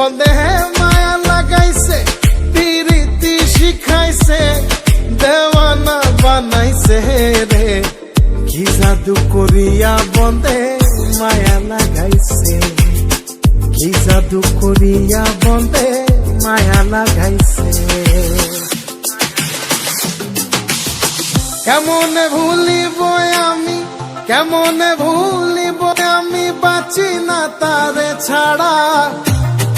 বন্দে মায়া লাগাইছে, পিরিতি শিখাইছে, দেওয়ানা বানাইছে রে। কি জাদু করিয়া বন্দে মায়া লাগাইছে? কি জাদু করিয়া বন্দে মায়া লাগাইছে? কেমন ভুলিব আমি, কেমন ভুলিব আমি? বাঁচি না তারে ছাড়া।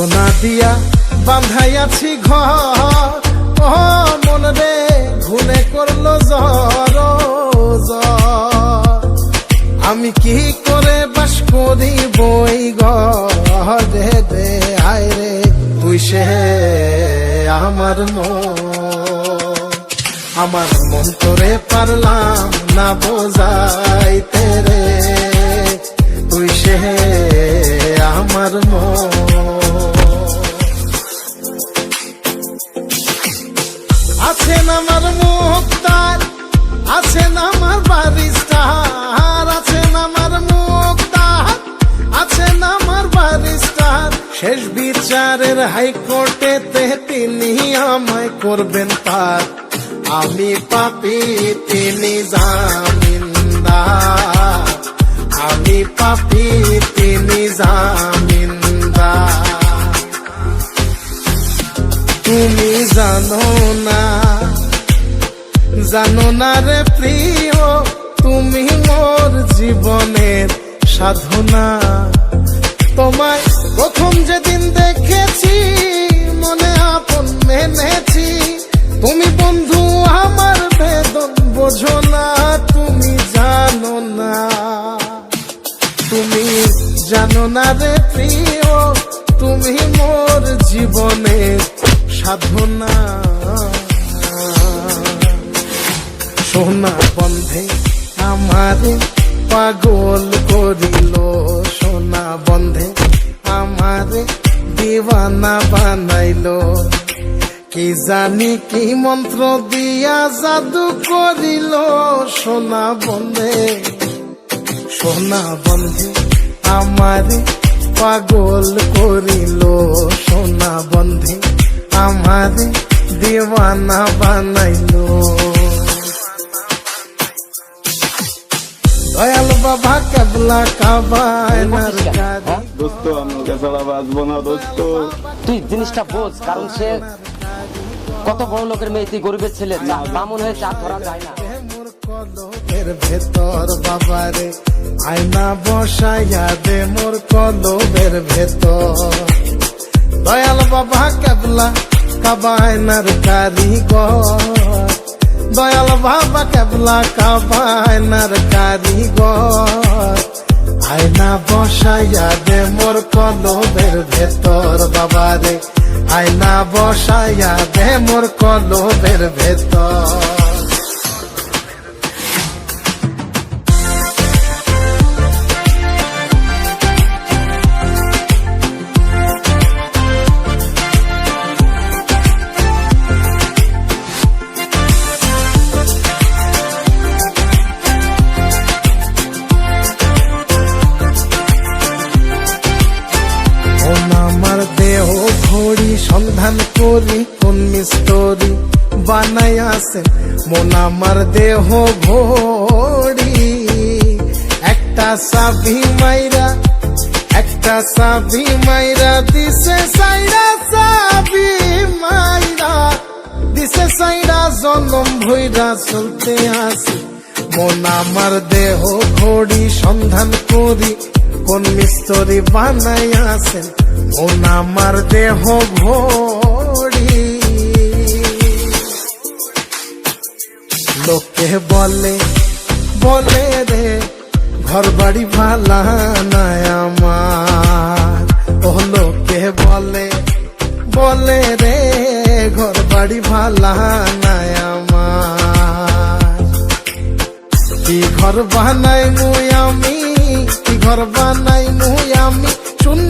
সোনা দিয়া বান্ধাইয়াছি ঘর। ও মন রে ঘুনে করল জ্বর। আমি কি করে বাস করি বই ঘরে? দে, আয় রে, তুই সে আমার মন। আমার মন তোরে পারলাম না বোঝাইতে রে। তুই সে আমার মন। আছেন আমার মুক্তার আছেন আমার বারিস্টার আছেন আমার মুক্তার আছেন আমার বারিস্টার শেষ বিচারের হাইকোর্টেতে তিনি আমায় করবেন পার। আমি পাপি, তিনি জামিনদার। আমি পাপি, তিনি জামিনদার। তুমি জানো না জানো না রে প্রিয়, তুমি মোর জীবনের সাধনা। তোমায় প্রথম যেদিন দেখেছি, মনে আপন মেনেছি। তুমি বন্ধু, আমার বেদন বোঝো না, তুমি জানো না। তুমি জানো না রে প্রিয়, তুমি মোর জীবনের সাধনা। সোনা বন্ধে আমারে পাগল করিল। সোনা বন্ধে আমারে দিওয়ানা বানাইলো। কি জানি কি মন্ত্র দিয়া জাদু করিল। সোনা বন্ধে সোনা বন্ধে আমারে পাগল করিল। সোনা বন্ধে আমারে দিওয়ানা বানাইলো। দয়াল বাবা কেবলা কাবায় দোস্ত আমি ছাড়া বাঁচবো না দোস্ত। তুই জিনিসটা বোঝ কারণ সে কত বড় লোকের মেয়ে তুই গরিবের ছেলে বামুন হয়ে চা ধরা যায় না। ভেতর বাবারে আয়না বসাইয়া দে মোর কলবের ভেতর। দয়াল বাবা কেবলা কাবায়নার কারিগর দয়াল বাবা কেবলা কাবায়নার কারিগর। আয়না বসাইয়া দে মোর কলবের ভেতর বাবা রে। আয়না বসাইয়া দে মোর কলবের ভেতর। করি কোন মিস্তরি বানাইয়া আছেন মন আমার দেহ ভরি। একটা সাবি মাইরা, একটা সাবি মাইরা, দিছে সাইরা সাবি মাইরা। দিছে সাইরা জনম ভইরা চলতে আসি মন আমার দেহ ঘড়ি সন্ধান করি। কোন মিস্তরি বানাই আছেন মন আমার দেহ ঘড়ি লোকে বলে বলে রে ঘর বাড়ি ভালা নাই আমার। ও লোকে বলে বলে রে ঘর বাড়ি ভালা নাই আমার। কি ঘর বানাই মুই আমি, কি ঘর বানাই মুই আমি?